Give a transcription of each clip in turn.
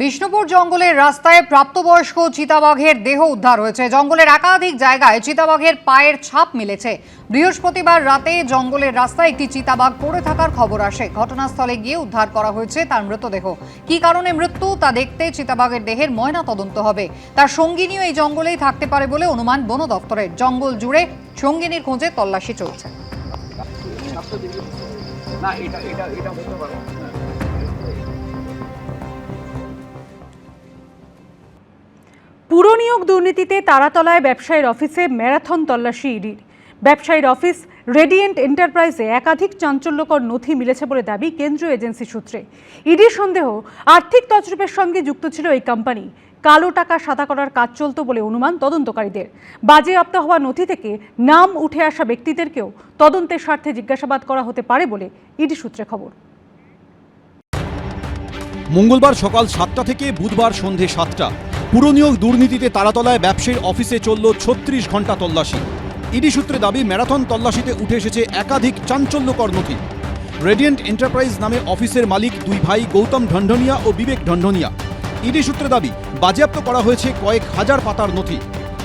বিষ্ণুপুর জঙ্গলের রাস্তায় প্রাপ্তবয়স্ক চিতাবাঘের দেহ উদ্ধার হয়েছে। জঙ্গলের একাধিক জায়গায় চিতাবাঘের পায়ের ছাপ মিলেছে। বৃহস্পতিবার রাতে জঙ্গলের রাস্তায় একটি চিতাবাঘ পড়ে থাকার খবর আসে। ঘটনাস্থলে গিয়ে উদ্ধার করা হয়েছে তার মৃতদেহ। কী কারণে মৃত্যু তা দেখতে চিতাবাঘের দেহের ময়না তদন্ত হবে। তার সঙ্গিনীও এই জঙ্গলেই থাকতে পারে বলে অনুমান বন দপ্তরের। জঙ্গল জুড়ে সঙ্গিনীর খোঁজে তল্লাশি চলছে। না, এটা এটা এটা পারে পুরনিয়োগ দুর্নীতিতে তারাতলায় ব্যবসায়ীর অফিসে ম্যারাথন তল্লাশি ইডির ব্যবসায়ীর অফিস রেডিয়েন্ট এন্টারপ্রাইজে একাধিক চাঞ্চল্যকর নথি মিলেছে বলে দাবি কেন্দ্রীয় এজেন্সি সূত্রে। ইডির সন্দেহ আর্থিক তছরূপের সঙ্গে যুক্ত ছিল এই কোম্পানি। কালো টাকা সাদা করার কাজ চলত বলে অনুমান তদন্তকারীদের। বাজেয়াপ্ত হওয়া নথি থেকে নাম উঠে আসা ব্যক্তিদেরকেও তদন্তের স্বার্থে জিজ্ঞাসাবাদ করা হতে পারে বলে ইডি সূত্রে খবর। মঙ্গলবার সকাল সাতটা থেকে বুধবার সন্ধে সাতটা। পুরনিয়োগ দুর্নীতিতে তারাতলায় ব্যবসায়ীর অফিসে চলল ছত্রিশ ঘণ্টা তল্লাশি। ইডি সূত্রে দাবি, ম্যারাথন তল্লাশিতে উঠে এসেছে একাধিক চাঞ্চল্যকর নথি। রেডিয়েন্ট এন্টারপ্রাইজ নামে অফিসের মালিক দুই ভাই গৌতম ঢন্ঢনিয়া ও বিবেক ঢন্ঢনিয়া ইডি সূত্রে দাবি, বাজেয়াপ্ত করা হয়েছে কয়েক হাজার পাতার নথি।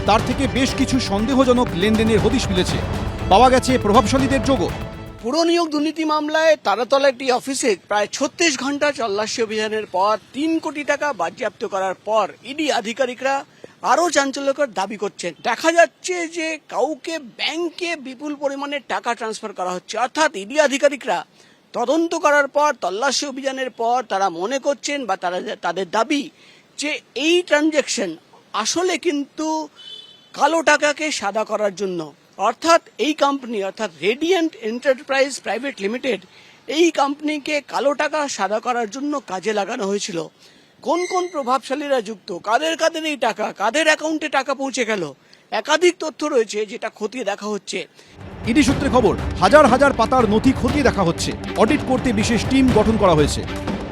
তার থেকে বেশ কিছু সন্দেহজনক লেনদেনের হদিশ মিলেছে। পাওয়া গেছে প্রভাবশালীদের যোগও। পুর নিয়োগ দুর্নীতি মামলায় তারাতলা একটি অফিসে প্রায় ছত্রিশ ঘণ্টা তল্লাশি অভিযানের পর তিন কোটি টাকা বাজেয়াপ্ত করার পর ইডি আধিকারিকরা আরও চাঞ্চল্যকর দাবি করছেন। দেখা যাচ্ছে যে কাউকে ব্যাংকে বিপুল পরিমাণে টাকা ট্রান্সফার করা হচ্ছে। অর্থাৎ ইডি আধিকারিকরা তদন্ত করার পর, তল্লাশি অভিযানের পর তারা মনে করছেন বা তারা তাদের দাবি যে এই ট্রানজ্যাকশন আসলে কিন্তু কালো টাকাকে সাদা করার জন্য অর্থাৎ এই কোম্পানি অর্থাৎ রেডিয়েন্ট এন্টারপ্রাইজ প্রাইভেট লিমিটেড এই কোম্পানিকে কালো টাকা সাদা করার জন্য কাজে লাগানো হয়েছিল। কোন কোন প্রভাবশালীরা যুক্ত? কাদের কাদের এই টাকা? কাদের অ্যাকাউন্টে টাকা পৌঁছে গেল? একাধিক তথ্য রয়েছে যেটা খতিয়ে দেখা হচ্ছে। ইডি সূত্রে খবর, হাজার হাজার পাতার নথি খতিয়ে দেখা হচ্ছে। অডিট করতে বিশেষ টিম গঠন করা হয়েছে।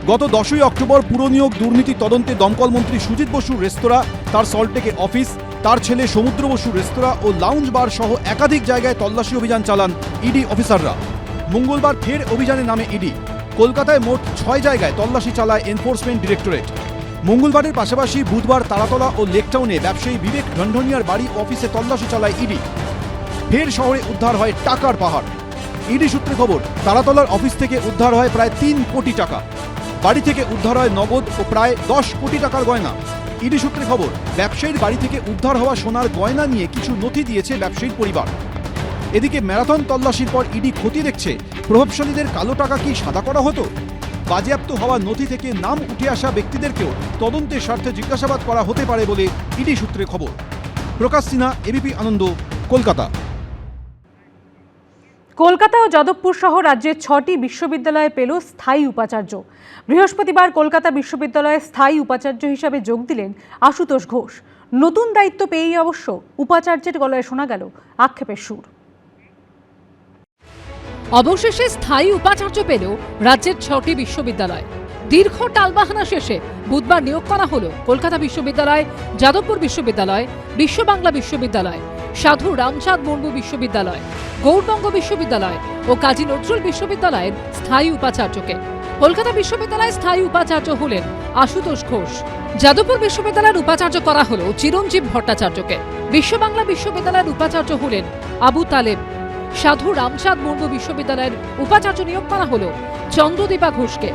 গত দশই অক্টোবর পুরনিয়োগ দুর্নীতি তদন্তে দমকল মন্ত্রী সুজিত বসুর রেস্তোরাঁ, তার সল্টটেকে অফিস তার ছেলে সমুদ্র বসু রেস্তোরাঁ ও লাউঞ্জ বার সহ একাধিক জায়গায় তল্লাশি অভিযান চালান ইডি অফিসাররা। মঙ্গলবার ফের অভিযানে নামে ইডি কলকাতায় মোট ছয় জায়গায় তল্লাশি চালায় এনফোর্সমেন্ট ডিরেক্টরেট মঙ্গলবারের পাশাপাশি বুধবার তারাতলা ও লেকটাউনে ব্যবসায়ী বিবেক ঢন্ঢনিয়ার বাড়ি অফিসে তল্লাশি চালায় ইডি ফের শহরে উদ্ধার হয় টাকার পাহাড়। ইডি সূত্রে খবর, তারাতলার অফিস থেকে উদ্ধার হয় প্রায় তিন কোটি টাকা। বাড়ি থেকে উদ্ধার হয় নগদ ও প্রায় দশ কোটি টাকার গয়না। ইডি সূত্রে খবর, ব্যবসায়ীর বাড়ি থেকে উদ্ধার হওয়া সোনার গয়না নিয়ে কিছু নথি দিয়েছে ব্যবসায়ীর পরিবার। এদিকে ম্যারাথন তল্লাশির পর ইডি ক্ষতি দেখছে, প্রভাবশালীদের কালো টাকা কি সাদা করা হতো? বাজেয়াপ্ত হওয়া নথি থেকে নাম উঠে আসা ব্যক্তিদেরকেও তদন্তের স্বার্থে জিজ্ঞাসাবাদ করা হতে পারে বলে ইডি সূত্রে খবর। প্রকাশ সিনহা, এবিপি আনন্দ, কলকাতা। কলকাতা ও যাদবপুর সহ রাজ্যের ছটি বিশ্ববিদ্যালয়ে পেল স্থায়ী উপাচার্য। বৃহস্পতিবার কলকাতা বিশ্ববিদ্যালয়ে স্থায়ী উপাচার্য হিসাবে যোগ দিলেন আশুতোষ ঘোষ। নতুন দায়িত্ব পেয়েই অবশ্য উপাচার্যের গলায় শোনা গেল আক্ষেপের সুর। অবশেষে স্থায়ী উপাচার্য পেল রাজ্যের ছটি বিশ্ববিদ্যালয়। দীর্ঘ টালবাহানা শেষে বুধবার নিয়োগ করা হলো কলকাতা বিশ্ববিদ্যালয়, যাদবপুর বিশ্ববিদ্যালয়, বিশ্ব বাংলা বিশ্ববিদ্যালয়। সাধু রামচাঁদ মুর্মু বিশ্ববিদ্যালয় গৌরবঙ্গ বিশ্ববিদ্যালয় ও কাজী নজরুল বিশ্ববিদ্যালয়ের স্থায়ী উপাচার্যকে। কলকাতা বিশ্ববিদ্যালয়ের স্থায়ী উপাচার্য হলেন আশুতোষ ঘোষ। যাদবপুর বিশ্ববিদ্যালয়ের উপাচার্য করা হলো চিরঞ্জীব ভট্টাচার্যকে। বিশ্ব বাংলা বিশ্ববিদ্যালয়ের উপাচার্য হলেন আবু তালেব। সাধু রামচাঁদ মুর্মু বিশ্ববিদ্যালয়ের উপাচার্য নিয়োগ করা হল চন্দ্রদীপা ঘোষকে।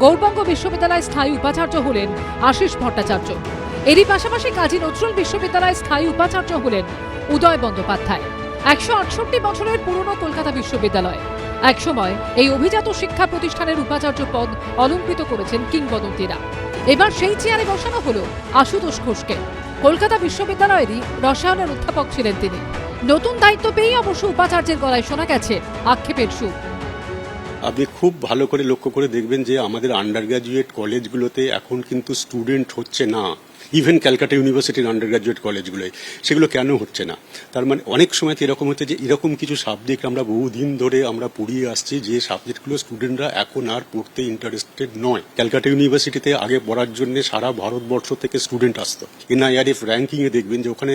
গৌরবঙ্গ বিশ্ববিদ্যালয়ের স্থায়ী উপাচার্য হলেন আশিস ভট্টাচার্য। এরই পাশাপাশি কাজী নজরুল বিশ্ববিদ্যালয়ের স্থায়ী উপাচার্য হলেন উদয় বন্দ্যোপাধ্যায়। একশো আটষট্টি বছরের পুরনো কলকাতা বিশ্ববিদ্যালয়। একসময় এই অভিজাত শিক্ষা প্রতিষ্ঠানের উপাচার্য পদ অলঙ্কৃত করেছেন কিংবদন্তীরা। এবার সেই চেয়ারে বসানো হলো আশুতোষ ঘোষকে। কলকাতা বিশ্ববিদ্যালয়েরই রসায়নের অধ্যাপক ছিলেন তিনি। নতুন দায়িত্ব পেয়েই অবশ্য উপাচার্যের গলায় শোনা গেছে আক্ষেপের সুর। আপনি খুব ভালো করে লক্ষ্য করে দেখবেন যে আমাদের আন্ডার গ্র্যাজুয়েট কলেজগুলোতে এখন কিন্তু স্টুডেন্ট হচ্ছে না। ইভেন ক্যালকাটা ইউনিভার্সিটির আন্ডার গ্রাজুয়েট কলেজগুলোয় সেগুলো কেন হচ্ছে না? তার মানে অনেক সময় তো এরকম হচ্ছে যে, এরকম কিছু সাবজেক্ট আমরা বহুদিন ধরে আমরা পড়িয়ে আসছি, যে সাবজেক্টগুলো স্টুডেন্টরা এখন আর পড়তে ইন্টারেস্টেড নয়। ক্যালকাটা ইউনিভার্সিটিতে আগে পড়ার জন্য সারা ভারতবর্ষ থেকে স্টুডেন্ট আসতো। এনআইআরএফ র্যাঙ্কিংয়ে দেখবেন যে, ওখানে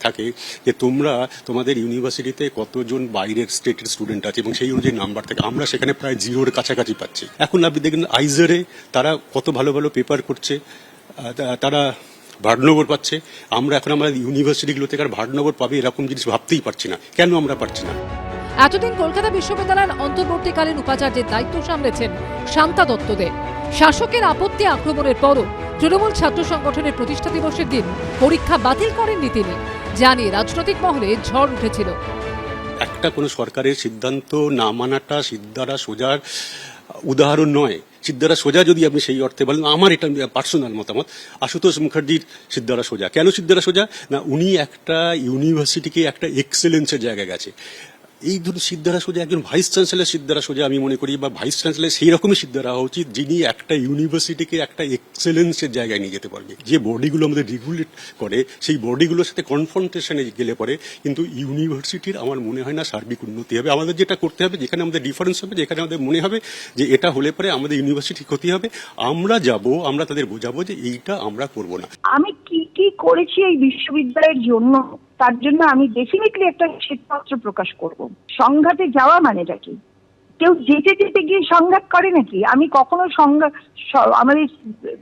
থাকে যে, তোমরা তোমাদের ইউনিভার্সিটিতে কতজন বাইরের স্টেটের স্টুডেন্ট আছে, এবং সেই অনুযায়ী নাম্বার থাকে। আমরা সেখানে প্রায় জিরোর কাছাকাছি পাচ্ছি। এখন আপনি দেখবেন আইজারে তারা কত ভালো ভালো পেপার করছে। তারা ভাটনগর পাচ্ছে। আমরা এখন আমাদের ইউনিভার্সিটিগুলো থেকে আর ভাটনগর পাবে এরকম জিনিস ভাবতেই পারছি না। কেন আমরা পারছি না? এতদিন কলকাতা বিশ্ববিদ্যালয়ের অন্তর্বর্তীকালীন উপাচার্যের দায়িত্ব সামলেছেন শান্তা দত্ত দে শাসকের আপত্তি আক্রমণের পরও তৃণমূল ছাত্র সংগঠনের প্রতিষ্ঠা দিবসের দিন পরীক্ষা বাতিল করেননি তিনি জানিয়ে রাজনৈতিক মহলে ঝড় উঠেছিল। একটা কোনো সরকারের সিদ্ধান্ত না মানাটা সিদ্ধারা সোজার উদাহরণ নয়। সিদ্ধারা সোজা যদি আপনি সেই অর্থে বলেন, আমার এটা পার্সোনাল মতামত, আশুতোষ মুখার্জির সিদ্ধারা সোজা। কেন সিদ্ধারা সোজা? না, উনি একটা ইউনিভার্সিটিকে একটা এক্সেলেন্সের জায়গায় গেছে। এই ধরুন সিদ্ধারা সোজা একজন ভাইস চ্যান্সেলর সিদ্ধারা সোজা আমি মনে করি, বা ভাইস চ্যান্সেলর সেই রকমই সিদ্ধারা হওয়া উচিত, যিনি একটা ইউনিভার্সিটিকে একটা এক্সেলেন্সের জায়গায় নিয়ে যেতে পারবে। যে বডিগুলো আমাদের রেগুলেট করে, সেই বডিগুলোর সাথে কনফ্রন্টেশনে গেলে পরে কিন্তু ইউনিভার্সিটির আমার মনে হয় না সার্বিক উন্নতি হবে। আমাদের যেটা করতে হবে, যেখানে আমাদের ডিফারেন্স হবে, যেখানে আমাদের মনে হবে যে এটা হলে পরে আমাদের ইউনিভার্সিটি ক্ষতি হবে, আমরা যাব, আমরা তাদের বোঝাবো যে এইটা আমরা করব না। আমি কি কি করেছি এই বিশ্ববিদ্যালয়ের জন্য? তার জন্য আমি ডেফিনেটলি একটা শ্বেতপত্র প্রকাশ করব। সংঘাতে যাওয়া মানেটা কি? কেউ যেতে যেতে গিয়ে সংঘাত করে নাকি? আমি কখনো সংঘাত আমাদের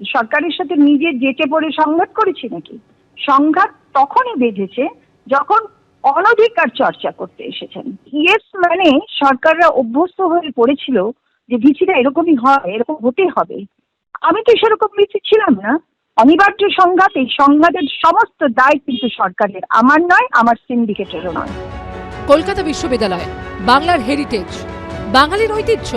সরকারের সাথে নিজে যেতে পড়ে সংঘাত করেছি নাকি? সংঘাত তখনই বেঁধেছে যখন অনধিকার চর্চা করতে এসেছেন। ইয়েস মানে সরকাররা অভ্যস্ত হয়ে পড়েছিল যে ভিচিটা এরকমই হয়, এরকম হতে হবে। আমি তো সেরকম ভিচি ছিলাম না। অনিবার্য সংঘাত, এই সংঘাতের সমস্ত দায় কিন্তু সরকারের। আমার নয়, আমার সিন্ডিকেটেরও নয়। কলকাতা বিশ্ববিদ্যালয়, বাংলার হেরিটেজ বাঙালির ঐতিহ্য,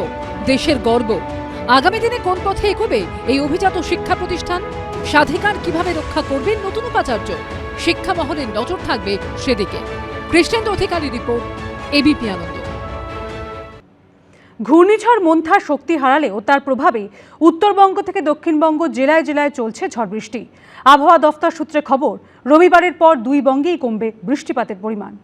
দেশের গর্ব। আগামী দিনে কোন পথে এগোবে এই অভিজাত শিক্ষা প্রতিষ্ঠান? স্বাধিকার কীভাবে রক্ষা করবেন নতুন উপাচার্য? শিক্ষা মহলের নজর থাকবে সেদিকে। Krishnendra Adhikari report ABP Ananda. ঘূর্ণিঝড় মন্থা শক্তি হারালেও তার প্রভাবে উত্তরবঙ্গ থেকে দক্ষিণবঙ্গ জেলায় জেলায় চলছে ঝড় বৃষ্টি। আবহাওয়া দফতর সূত্রে খবর, রবিবারের পর দুই বঙ্গেই কমবে বৃষ্টিপাতের পরিমাণ।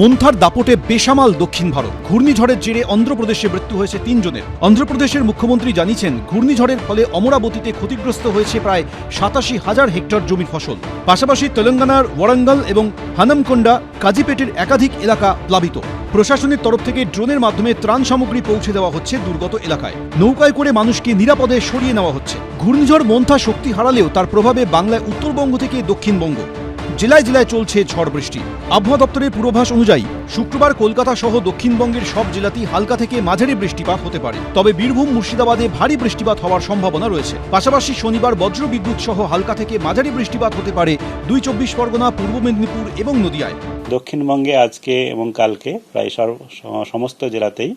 মন্থার দাপটে বেসামাল দক্ষিণ ভারত। ঘূর্ণিঝড়ের জেরে অন্ধ্রপ্রদেশে মৃত্যু হয়েছে তিনজনের। অন্ধ্রপ্রদেশের মুখ্যমন্ত্রী জানিয়েছেন, ঘূর্ণিঝড়ের ফলে অমরাবতীতে ক্ষতিগ্রস্ত হয়েছে প্রায় সাতাশি হাজার হেক্টর জমির ফসল। পাশাপাশি তেলেঙ্গানার ওয়ারাঙ্গাল এবং হানামকোন্ডা, কাজিপেটের একাধিক এলাকা প্লাবিত। প্রশাসনের তরফ থেকে ড্রোনের মাধ্যমে ত্রাণ সামগ্রী পৌঁছে দেওয়া হচ্ছে দুর্গত এলাকায়। নৌকায় করে মানুষকে নিরাপদে সরিয়ে নেওয়া হচ্ছে। ঘূর্ণিঝড় মন্থা শক্তি হারালেও তার প্রভাবে বাংলায় উত্তরবঙ্গ থেকে দক্ষিণবঙ্গ। জেলায় জেলায় চলছে ঝড় বৃষ্টি। আবহাওয়া দপ্তরের পূর্বাভাস অনুযায়ী, শুক্রবার কলকাতা সহ দক্ষিণবঙ্গের সব জেলাতেই হালকা থেকে মাঝারি বৃষ্টিপাত হতে পারে। তবে বীরভূম, মুর্শিদাবাদে ভারী বৃষ্টিপাত হওয়ার সম্ভাবনা রয়েছে। পাশাপাশি শনিবার বজ্র বিদ্যুৎ সহ হালকা থেকে মাঝারি বৃষ্টিপাত হতে পারে দুই চব্বিশ পরগনা, পূর্ব মেদিনীপুর এবং নদিয়ায়। দক্ষিণবঙ্গে আজকে এবং কালকে প্রায় সমস্ত জেলাতেই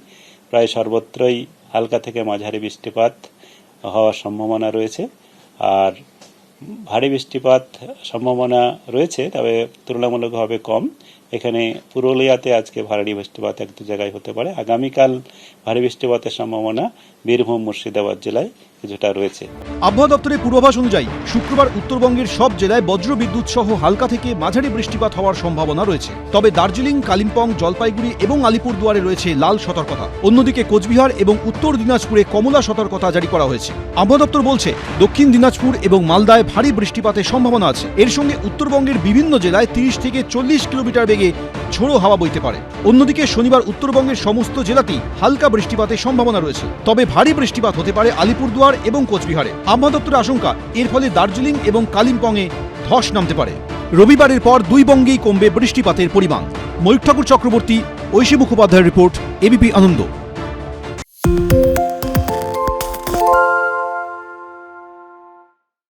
প্রায় সর্বত্রই হালকা থেকে মাঝারি বৃষ্টিপাত হওয়ার সম্ভাবনা রয়েছে। আর ভারী বৃষ্টিপাত সম্ভাবনা রয়েছে তবে তুলনামূলকভাবে কম। এখানে পুরুলিয়াতে আজকে ভারী বৃষ্টিপাত এক দু জায়গায় হতে পারে। আগামীকাল ভারী বৃষ্টিপাতের সম্ভাবনা বীরভূম, মুর্শিদাবাদ জেলায় কিছুটা রয়েছে। আবহাওয়া দপ্তরের পূর্বাভাস অনুযায়ী শুক্রবার উত্তরবঙ্গের সব জেলায় বজ্র বিদ্যুৎ সহ হালকা থেকে মাঝারি বৃষ্টিপাত হওয়ার সম্ভাবনা রয়েছে। তবে দার্জিলিং, কালিম্পং, জলপাইগুড়ি এবং আলিপুরদুয়ারে রয়েছে লাল সতর্কতা। অন্যদিকে কোচবিহার এবং উত্তর দিনাজপুরে কমলা সতর্কতা জারি করা হয়েছে। আবহাওয়া দপ্তর বলছে, দক্ষিণ দিনাজপুর এবং মালদায় ভারী বৃষ্টিপাতের সম্ভাবনা আছে। এর সঙ্গে উত্তরবঙ্গের বিভিন্ন জেলায় তিরিশ থেকে চল্লিশ কিলোমিটার বেগে ঝোড়ো হাওয়া বইতে পারে। অন্যদিকে শনিবার উত্তরবঙ্গের সমস্ত জেলাতেই হালকা বৃষ্টিপাতের সম্ভাবনা রয়েছে। তবে ভারী বৃষ্টিপাত হতে পারে আলিপুরদুয়ার এবং কোচবিহারে। আবহাওয়া দপ্তরের আশঙ্কা, এর ফলে দার্জিলিং এবং কালিম্পংয়ে ধস নামতে পারে। রবিবারের পর দুই বঙ্গেই কমবে বৃষ্টিপাতের পরিমাণ। ময়ূর ঠাকুর চক্রবর্তী, ঐশী মুখোপাধ্যায়ের রিপোর্ট, এবিপি আনন্দ।